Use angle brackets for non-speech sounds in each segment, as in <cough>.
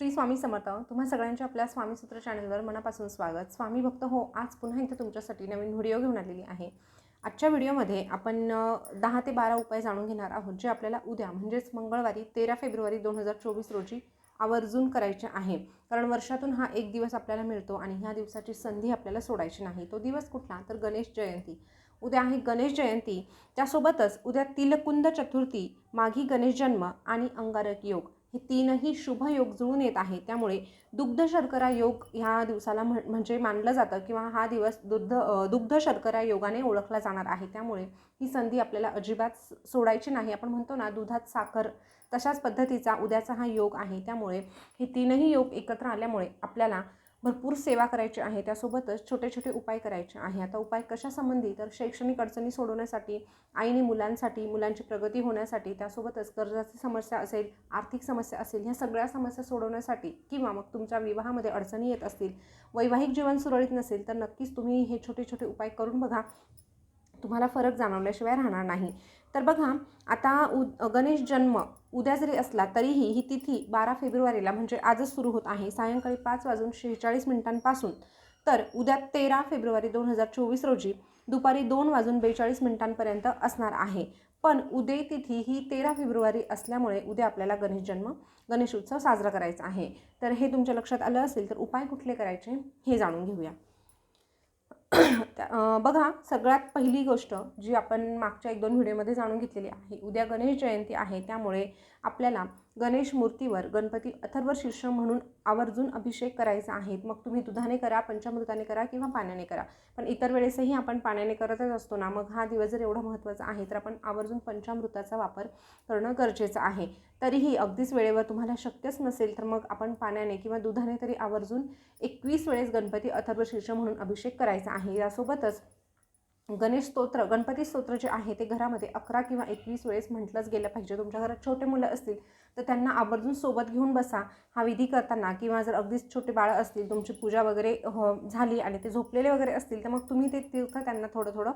श्री स्वामी समर्थ तुम्हा सगळ्यांच्या आपल्या स्वामीसूत्र चॅनलवर मनापासून स्वागत. स्वामी भक्त हो आज पुन्हा इथं तुमच्यासाठी नवीन व्हिडिओ घेऊन आलेली आहे. आजच्या व्हिडिओमध्ये आपण दहा ते बारा उपाय जाणून घेणार आहोत जे आपल्याला उद्या म्हणजेच मंगळवारी तेरा फेब्रुवारी दोन हजार चोवीस रोजी आवर्जून करायचे आहे. कारण वर्षातून हा एक दिवस आपल्याला मिळतो आणि ह्या दिवसाची संधी आपल्याला सोडायची नाही. तो दिवस कुठला? तर गणेश जयंती. उद्या आहे गणेश जयंती. त्यासोबतच उद्या तिलकुंद चतुर्थी माघी गणेश जन्म आणि अंगारक योग. हे तीनही शुभ योग जुळून येत आहे त्यामुळे दुग्ध शर्करा योग ह्या दिवसाला म्हणजे मानलं जातं किंवा हा दिवस दुग्ध दुग्ध शर्करा योगाने ओळखला जाणार आहे. त्यामुळे ही संधी आपल्याला अजिबात सोडायची नाही. आपण म्हणतो ना दुधात साखर तशाच पद्धतीचा उद्याचा हा योग आहे. त्यामुळे हे तीनही योग एकत्र आल्यामुळे आपल्याला भरपूर सेवा करायची आहे त्यासोबतच छोटे छोटे उपाय करायचे आहे. आता उपाय कशासंबंधी तर शैक्षणिक अडचणी सोडवण्यासाठी आईने मुलांसाठी मुलांची प्रगती होण्यासाठी त्यासोबतच कर्जाची समस्या असेल आर्थिक समस्या असेल ह्या सगळ्या समस्या सोडवण्यासाठी किंवा मग तुमच्या विवाहामध्ये अडचणी येत असतील वैवाहिक जीवन सुरळीत नसेल तर नक्कीच तुम्ही हे छोटे छोटे उपाय करून बघा. तुम्हाला फरक जाणवल्याशिवाय राहणार नाही. तर बघा आता उ गणेश जन्म उद्या जरी असला तरीही ही तिथी बारा फेब्रुवारीला म्हणजे आजच सुरू होत आहे. सायंकाळी पाच वाजून शेहेचाळीस मिनिटांपासून. तर उद्या तेरा फेब्रुवारी दोन हजार चोवीस रोजी दुपारी दोन वाजून बेचाळीस मिनिटांपर्यंत असणार आहे. पण उदय तिथी ही तेरा फेब्रुवारी असल्यामुळे उद्या आपल्याला गणेश जन्म गणेश उत्सव साजरा करायचा आहे. तर हे तुमच्या लक्षात आलं असेल तर उपाय कुठले करायचे हे जाणून घेऊया. त्या- बघा सगळ्यात पहिली गोष्ट जी आपण मागच्या एक दोन व्हिडिओमध्ये जाणून घेतलेली आहे उद्या गणेश जयंती आहे त्यामुळे आपल्याला गणेश मूर्तीवर गणपती अथर्व शीर्ष म्हणून आवर्जून अभिषेक करायचा आहे. मग तुम्ही दुधाने करा पंचामृताने करा किंवा पाण्याने करा. पण इतर वेळेसही आपण पाण्याने करतच असतो ना मग हा दिवस जर एवढा महत्त्वाचा आहे तर आपण आवर्जून पंचामृताचा वापर करणं गरजेचं आहे. तरीही अगदीच वेळेवर तुम्हाला शक्यच नसेल तर मग आपण पाण्याने किंवा दुधाने तरी आवर्जून एकवीस वेळेस गणपती अथर्व शीर्ष म्हणून अभिषेक करायचा आहे. सोबतच गणेश स्तोत्र गणपती स्तोत्र जे आहे ते घरामध्ये अकरा किंवा एकवीस वेळेस म्हटलंच गेलं पाहिजे. तुमच्या घरात छोटे मुलं असतील तर त्यांना आवर्जून सोबत घेऊन बसा. हा विधी करताना किंवा जर अगदीच छोटे बाळं असतील तुमची पूजा वगैरे झाली आणि ते झोपलेले वगैरे असतील तर मग तुम्ही ते तीर्थ त्यांना थोडं थोडं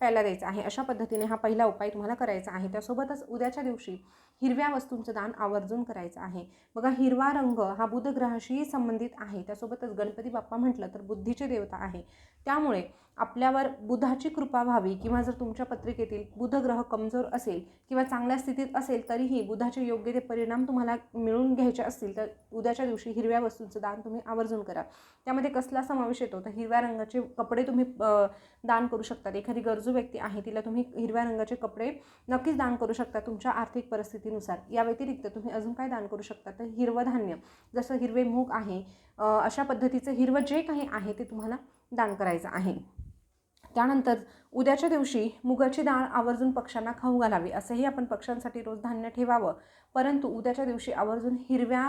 प्यायला द्यायचं आहे. अशा पद्धतीने हा पहिला उपाय तुम्हाला करायचा आहे. त्यासोबतच उद्याच्या दिवशी हिरव्या वस्तूंचं दान आवर्जून करायचं आहे. बघा हिरवा रंग हा बुधग्रहाशी संबंधित आहे. त्यासोबतच गणपती बाप्पा म्हटलं तर बुद्धीचे देवता आहे. त्यामुळे आपल्यावर बुधाची कृपा व्हावी किंवा जर तुमच्या पत्रिकेतील बुधग्रह कमजोर असेल किंवा चांगल्या स्थितीत असेल तरीही बुधाचे योग्य ते परिणाम तुम्हाला मिळून घ्यायचे असतील तर उद्याच्या दिवशी हिरव्या वस्तूंचं दान तुम्ही आवर्जून करा. त्यामध्ये कसला समावेश येतो? तर हिरव्या रंगाचे कपडे तुम्ही दान करू शकतात. एखादी गरजू व्यक्ती आहे तिला तुम्ही हिरव्या रंगाचे कपडे नक्कीच दान करू शकता. तुमच्या आर्थिक परिस्थितीनुसार या व्यतिरिक्त तुम्ही अजून काय दान करू शकता? तर हिरवं धान्य जसं हिरवे मूग आहे अशा पद्धतीचं हिरवं जे काही आहे ते तुम्हाला दान करायचं आहे. त्यानंतर उद्याच्या दिवशी मुगाची डाळ आवर्जून पक्ष्यांना खाऊ घालावी असंही आपण पक्ष्यांसाठी रोज धान्य ठेवावं. परंतु उद्याच्या दिवशी आवर्जून हिरव्या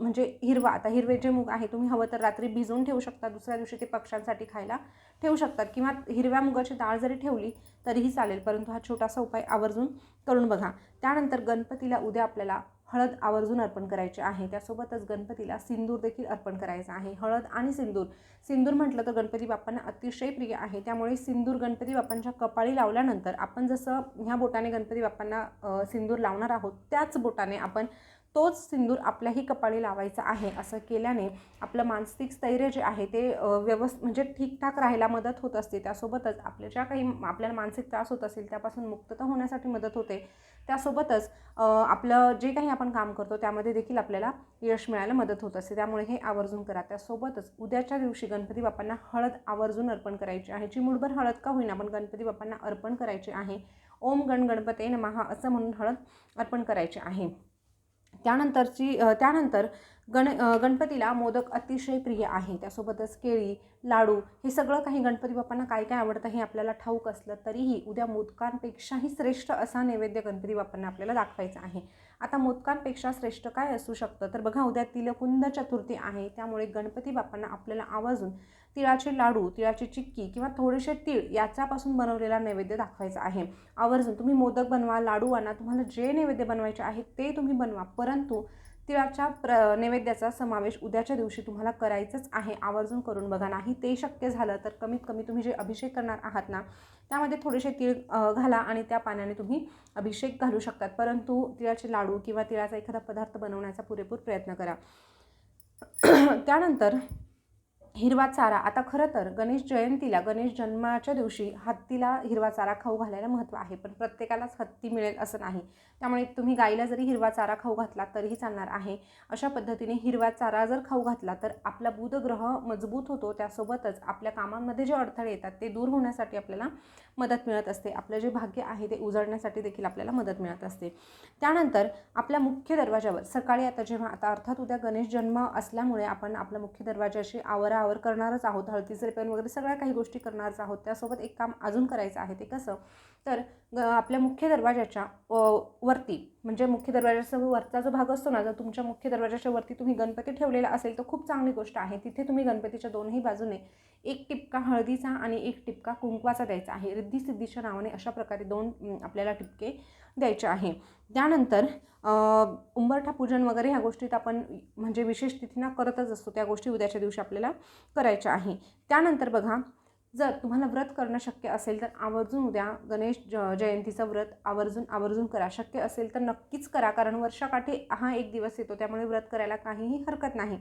म्हणजे हिरवा आता हिरवे जे मूग आहे तुम्ही हवं तर रात्री भिजवून ठेवू शकता. दुसऱ्या दिवशी ते पक्ष्यांसाठी खायला ठेवू शकतात. किंवा हिरव्या मुगाची डाळ जरी ठेवली तरीही चालेल. परंतु हा छोटासा उपाय आवर्जून करून बघा. त्यानंतर गणपतीला उद्या आपल्याला हळद आवर्जून अर्पण करायचे आहे. त्यासोबतच गणपतीला सिंदूर देखील अर्पण करायचा आहे. हळद आणि सिंदूर. सिंदूर म्हटलं तर गणपती बाप्पांना अतिशय प्रिय आहे. त्यामुळे सिंदूर गणपती बाप्पांच्या कपाळी लावल्यानंतर आपण जसं ह्या बोटाने गणपती बाप्पांना सिंदूर लावणार आहोत त्याच बोटाने आपण तोच सिंदूर आपल्याही कपाळी लावायचा आहे असं केल्याने आपलं मानसिक स्थैर्य जे आहे ते व्यवस् व्यवस्थ म्हणजे ठीकठाक राहायला मदत होत असते. त्यासोबतच आपल्या ज्या काही आपल्याला मानसिक त्रास होत असेल त्यापासून मुक्तता होण्यासाठी मदत होते. त्यासोबतच आपलं जे काही आपण काम करतो त्यामध्ये देखील आपल्याला यश मिळायला मदत होत असते. त्यामुळे हे आवर्जून करा. त्यासोबतच उद्याच्या दिवशी गणपती बाप्पांना हळद आवर्जून अर्पण करायची आहे. चिमुडभर हळद का होईना पण गणपती बाप्पांना अर्पण करायची आहे. ओम गण गणपते नमहा असं म्हणून हळद अर्पण करायची आहे. त्यानंतरची त्यानंतर गण गणपतीला मोदक अतिशय प्रिय आहे. त्यासोबतच केळी लाडू हे सगळं काही गणपती बाप्पांना काय काय आवडतं हे आपल्याला ठाऊक असलं तरीही उद्या मोदकांपेक्षाही श्रेष्ठ असा नैवेद्य गणपती बाप्पांना आपल्याला दाखवायचा आहे. आता मोदकांपेक्षा श्रेष्ठ काय असू शकतं? तर बघा उद्या तिलकुंद चतुर्थी आहे. त्यामुळे गणपती बाप्पांना आपल्याला आवाजून तिळाचे लाडू तिळाची चिक्की किंवा थोडेसे तीळ याच्यापासून बनवलेला नैवेद्य दाखवायचा आहे. आवर्जून तुम्ही मोदक बनवा लाडू आणा. तुम्हाला जे नैवेद्य बनवायचे आहे ते तुम्ही बनवा. परंतु तिळाच्या प्र नैवेद्याचा समावेश उद्याच्या दिवशी तुम्हाला करायचंच आहे. आवर्जून करून बघा. नाही ते शक्य झालं तर कमीत कमी तुम्ही जे अभिषेक करणार आहात ना त्यामध्ये थोडेसे तिळ घाला आणि त्या पाण्याने तुम्ही अभिषेक घालू शकतात. परंतु तिळाचे लाडू किंवा तिळाचा एखादा पदार्थ बनवण्याचा पुरेपूर प्रयत्न करा. <clears throat> त्यानंतर हिरवा चारा. आता खरं तर गणेश जयंतीला गणेश जन्माच्या दिवशी हत्तीला हिरवा चारा खाऊ घालायला महत्त्व आहे पण प्रत्येकालाच हत्ती मिळेल असं नाही. त्यामुळे तुम्ही गाईला जरी हिरवा चारा खाऊ घातला तरीही चालणार आहे. अशा पद्धतीने हिरवा चारा जर खाऊ घातला तर आपला बुधग्रह मजबूत होतो. त्यासोबतच आपल्या कामांमध्ये जे अडथळे येतात ते दूर होण्यासाठी आपल्याला मदत मिळत असते. आपलं जे भाग्य आहे ते उजळण्यासाठी देखील आपल्याला मदत मिळत असते. त्यानंतर आपल्या मुख्य दरवाजावर सकाळी आता जेव्हा आता अर्थात उद्या गणेश जन्म असल्यामुळे आपण आपल्या मुख्य दरवाजाशी कवर करणारच आहोत हळदीचे रिपेन वगैरे सगळ्या काही गोष्टी करणारच आहोत त्यासोबत एक काम अजून करायचं आहे ते कसं? तर ग आपल्या मुख्य दरवाजाच्या वरती म्हणजे मुख्य दरवाजाचा वरचा जो भाग असतो ना जर तुमच्या मुख्य दरवाजाच्या वरती तुम्ही गणपती ठेवलेला असेल तर खूप चांगली गोष्ट आहे. तिथे तुम्ही गणपतीच्या दोनही बाजूने एक टिपका हळदीचा आणि एक टिपका कुंकवाचा द्यायचा आहे. रिद्धी सिद्धीच्या नावाने अशा प्रकारे दोन आपल्याला टिपके द्यायचे आहे. त्यानंतर उंबरठा पूजन वगैरे ह्या गोष्टीत आपण म्हणजे विशेष तिथीना करतच असतो. त्या गोष्टी उद्याच्या दिवशी आपल्याला करायच्या आहे. त्यानंतर बघा जर तुम्हाला व्रत करणं शक्य असेल तर आवर्जून उद्या गणेश ज जयंतीचं व्रत आवर्जून आवर्जून करा. शक्य असेल तर नक्कीच करा. कारण वर्षाकाठी हा एक दिवस येतो. त्यामुळे व्रत करायला काहीही हरकत नाही.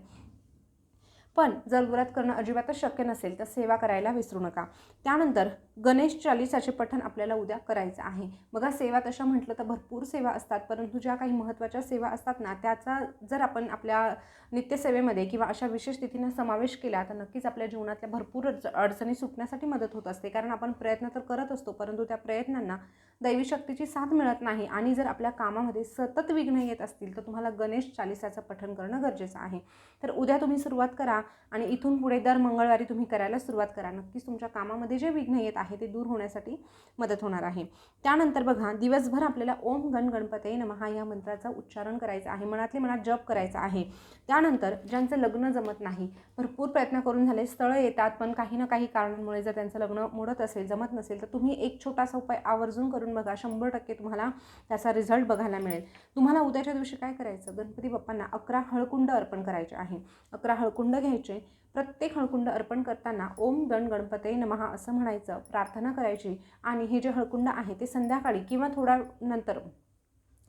पण जर व्रत करणं अजिबातच शक्य नसेल तर सेवा करायला विसरू नका. त्यानंतर गणेश चालिसाचे पठण आपल्याला उद्या करायचं आहे. बघा सेवा तशा म्हटलं तर भरपूर सेवा असतात परंतु ज्या काही महत्त्वाच्या सेवा असतात ना त्याचा जर आपण आपल्या नित्यसेवेमध्ये किंवा अशा विशेष तिथीनं समावेश केला तर नक्कीच आपल्या जीवनातल्या भरपूर अडचणी सुटण्यासाठी मदत होत असते. कारण आपण प्रयत्न तर करत असतो परंतु त्या प्रयत्नांना दैवी शक्तीची साथ मिळत नाही आणि जर आपल्या कामामध्ये सतत विघ्न येत असतील तर तुम्हाला गणेश चालिसाचं पठण करणं गरजेचं आहे. तर उद्या तुम्ही सुरुवात करा आणि इथून पुढे दर मंगळवारी तुम्ही करायला सुरुवात करा. नक्कीच तुमच्या कामामध्ये जे विघ्न येत आहे ते दूर होण्यासाठी मदत होणार आहे. त्यानंतर बघा दिवसभर आपल्याला ओम गण गणपते नमहा या मंत्राचं उच्चारण करायचं आहे. मनातले मनात जप करायचा आहे. त्यानंतर ज्यांचं लग्न जमत नाही भरपूर प्रयत्न करून झाले स्थळं येतात पण काही ना काही कारणांमुळे जर त्यांचं लग्न मोडत असेल जमत नसेल तर तुम्ही एक छोटासा उपाय आवर्जून करून बघा शंभर टक्के तुम्हाला त्याचा रिझल्ट बघायला मिळेल. तुम्हाला उद्याच्या दिवशी काय करायचं? गणपती बाप्पांना अकरा हळकुंड अर्पण करायचे आहे. अकरा हळकुंड घ्यायचे. प्रत्येक हळकुंड अर्पण करताना ओम गण गणपते नमहा असं म्हणायचं. प्रार्थना करायची आणि हे जे हळकुंड आहे ते संध्याकाळी किंवा थोडा नंतर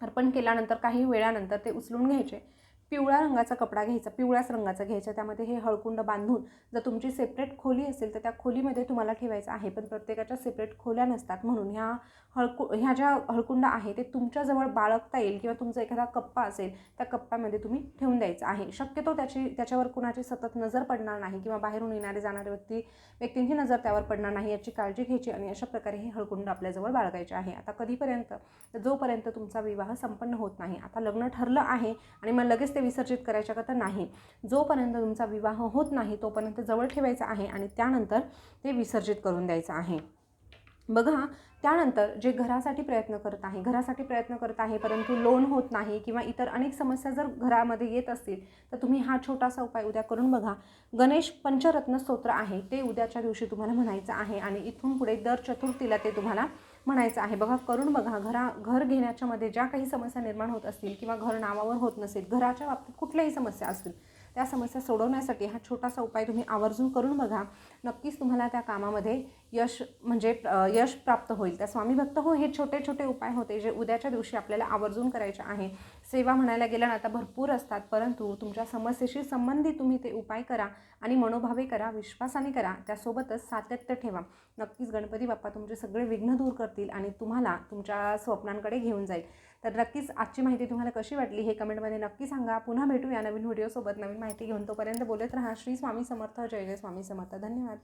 अर्पण केल्यानंतर काही वेळानंतर ते उचलून घ्यायचे. पिवळ्या रंगाचा कपडा घ्यायचा पिवळ्याच रंगाचा घ्यायचा. त्यामध्ये हे हळकुंड बांधून जर तुमची सेपरेट खोली असेल तर त्या खोलीमध्ये तुम्हाला ठेवायचं आहे. पण प्रत्येकाच्या सेपरेट खोल्या नसतात म्हणून ह्या हळकु ह्या ज्या हळकुंड आहे ते तुमच्याजवळ बाळगता येईल किंवा तुमचा एखादा कप्पा असेल त्या कप्प्यामध्ये तुम्ही ठेवून द्यायचं आहे. शक्यतो त्याची त्याच्यावर कुणाची सतत नजर पडणार नाही किंवा बाहेरून येणारे जाणारे व्यक्ती व्यक्तींची नजर त्यावर पडणार नाही याची काळजी घ्यायची आणि अशा प्रकारे हे हळकुंड आपल्याजवळ बाळगायचे आहे. आता कधीपर्यंत जोपर्यंत तुमचा विवाह संपन्न होत नाही आता लग्न ठरलं आहे आणि मग लगेच ते विसर्जित करायच्या का तर नाही. जोपर्यंत तुमचा विवाह होत नाही तोपर्यंत जवळ ठेवायचा आहे आणि त्यानंतर ते विसर्जित करून द्यायचं आहे. बघा त्यानंतर जे घरासाठी प्रयत्न करत आहे घरासाठी प्रयत्न करत आहे परंतु लोन होत नाही किंवा इतर अनेक समस्या जर घरामध्ये येत असतील तर तुम्ही हा छोटासा उपाय उद्या करून बघा. गणेश पंचरत्न स्तोत्र आहे ते उद्याच्या दिवशी तुम्हाला म्हणायचं आहे आणि इथून पुढे दर चतुर्थीला ते तुम्हाला म्हणायचं आहे बघा करून बघा घरा घर घेण्याच्यामध्ये ज्या काही समस्या निर्माण होत असतील किंवा घर नावावर होत नसेल घराच्या बाबतीत कुठल्याही समस्या असतील त्या समस्या सोडवण्यासाठी हा छोटासा उपाय तुम्ही आवर्जून करून बघा. नक्कीच तुम्हाला त्या कामामध्ये यश म्हणजे यश प्राप्त होईल. त्या स्वामी भक्त हो हे छोटे छोटे उपाय होते जे उद्याच्या दिवशी आपल्याला आवर्जून करायचे आहे. सेवा म्हणायला गेल्या ना आता भरपूर असतात. परंतु तुमच्या समस्येशी संबंधित तुम्ही ते उपाय करा आणि मनोभावे करा विश्वासाने करा. त्यासोबतच सातत्य ठेवा. नक्कीच गणपती बाप्पा तुमचे सगळे विघ्न दूर करतील आणि तुम्हाला तुमच्या स्वप्नांकडे घेऊन जाईल. तर नक्कीच आजची माहिती तुम्हाला कशी वाटली हे कमेंटमध्ये नक्की सांगा. पुन्हा भेटू या नवीन व्हिडिओसोबत. नवीन माहिती घेऊन तोपर्यंत बोलत राहा. श्री स्वामी समर्थ. जय जय स्वामी समर्थ. धन्यवाद.